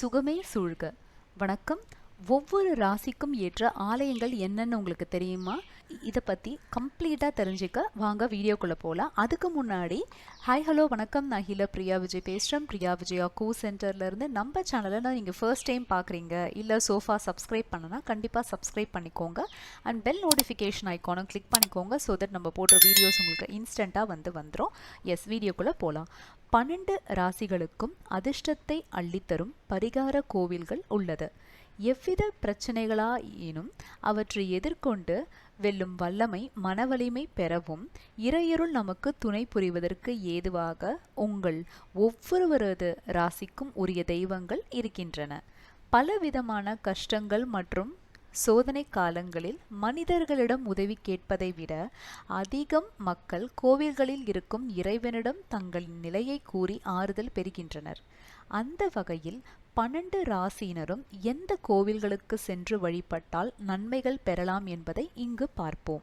சுகமே சூழ்க. வணக்கம். ஒவ்வொரு ராசிக்கும் ஏற்ற ஆலயங்கள் என்னன்னு உங்களுக்கு தெரியுமா? இதை பற்றி கம்ப்ளீட்டாக தெரிஞ்சுக்க வாங்க வீடியோக்குள்ளே போகலாம் அதுக்கு முன்னாடி ஹாய் ஹலோ வணக்கம். நான் ஹீல பிரியா விஜய் பேசுகிறேன் பிரியா விஜயா கூ சென்டர்லேருந்து நம்ம சேனலை நான் நீங்கள் ஃபர்ஸ்ட் டைம் பார்க்குறீங்க இல்லை சோஃபா சப்ஸ்கிரைப் பண்ணனா கண்டிப்பாக சப்ஸ்கிரைப் பண்ணிக்கோங்க. அண்ட் பெல் நோட்டிஃபிகேஷன் ஐக்கானும் கிளிக் பண்ணிக்கோங்க ஸோ தட் நம்ம போடுற வீடியோஸ் உங்களுக்கு இன்ஸ்டண்ட்டாக வந்து வந்துடும் எஸ் வீடியோக்குள்ளே போகலாம் பன்னெண்டு ராசிகளுக்கும் அதிர்ஷ்டத்தை அள்ளித்தரும் பரிகார கோவில்கள் உள்ளது. எவ்வித பிரச்சனைகளாயினும் அவற்றை எதிர்கொண்டு வெல்லும் வல்லமை மனவலிமை பெறவும் இறையருள் நமக்கு துணை புரிவதற்கு ஏதுவாக உங்கள் ஒவ்வொருவரது ராசிக்கும் உரிய தெய்வங்கள் இருக்கின்றன. பலவிதமான கஷ்டங்கள் மற்றும் சோதனை காலங்களில் மனிதர்களிடம் உதவி கேட்பதை விட அதிகம் மக்கள் கோவில்களில் இருக்கும் இறைவனிடம் தங்களின் நிலையை கூறி ஆறுதல் பெறுகின்றனர். அந்த வகையில் பன்னெண்டு ராசியினரும் எந்த கோவில்களுக்கு சென்று வழிபட்டால் நன்மைகள் பெறலாம் என்பதை இங்கு பார்ப்போம்.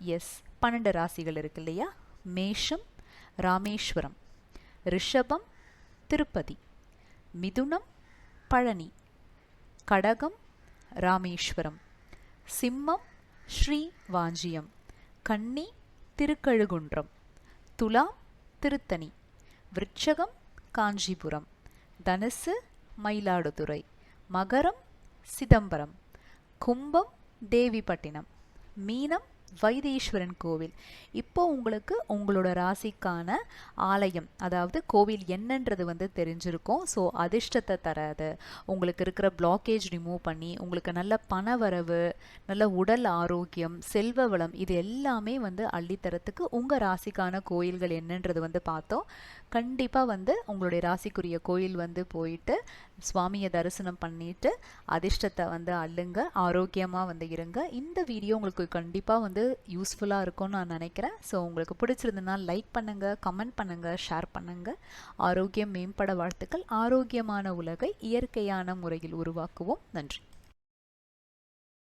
எஸ் பன்னெண்டு ராசிகள் இருக்கு இல்லையா? மேஷம் ராமேஸ்வரம் ரிஷபம் திருப்பதி மிதுனம் பழனி கடகம் ராமேஸ்வரம் சிம்மம் ஸ்ரீ வாஞ்சியம் கன்னி திருக்கழுகுன்றம் துலாம் திருத்தணி விருட்சகம் காஞ்சிபுரம் தனுசு மயிலாடுதுறை. மகரம் சிதம்பரம். கும்பம் தேவிப்பட்டினம். மீனம் வைத்தீஸ்வரன் கோவில். இப்போ உங்களுக்கு உங்களோட ராசிக்கான ஆலயம் அதாவது கோவில் என்னன்றது வந்து தெரிஞ்சிருக்கும். ஸோ அதிர்ஷ்டத்தை தராது. உங்களுக்கு இருக்கிற பிளாக்கேஜ் ரிமூவ் பண்ணி உங்களுக்கு நல்ல பண வரவு நல்ல உடல் ஆரோக்கியம் செல்வ வளம் இது எல்லாமே வந்து அள்ளித்தரத்துக்கு உங்கள் ராசிக்கான கோயில்கள் என்னன்றது வந்து பார்த்தோம். கண்டிப்பாக வந்து உங்களுடைய ராசிக்குரிய கோயில் வந்து போயிட்டு சுவாமியை தரிசனம் பண்ணிட்டு அதிர்ஷ்டத்தை வந்து அள்ளுங்க ஆரோக்கியமாக வந்து இருங்க. இந்த வீடியோ உங்களுக்கு கண்டிப்பாக வந்து யூஸ்ஃபுல்லாக இருக்கும்னு நான் நினைக்கிறேன். ஸோ உங்களுக்கு பிடிச்சிருந்ததுன்னா லைக் பண்ணுங்கள் கமெண்ட் பண்ணுங்கள் ஷேர் பண்ணுங்கள் ஆரோக்கியம் மேம்பட வாழ்த்துக்கள். ஆரோக்கியமான உலகை இயற்கையான முறையில் உருவாக்குவோம். நன்றி.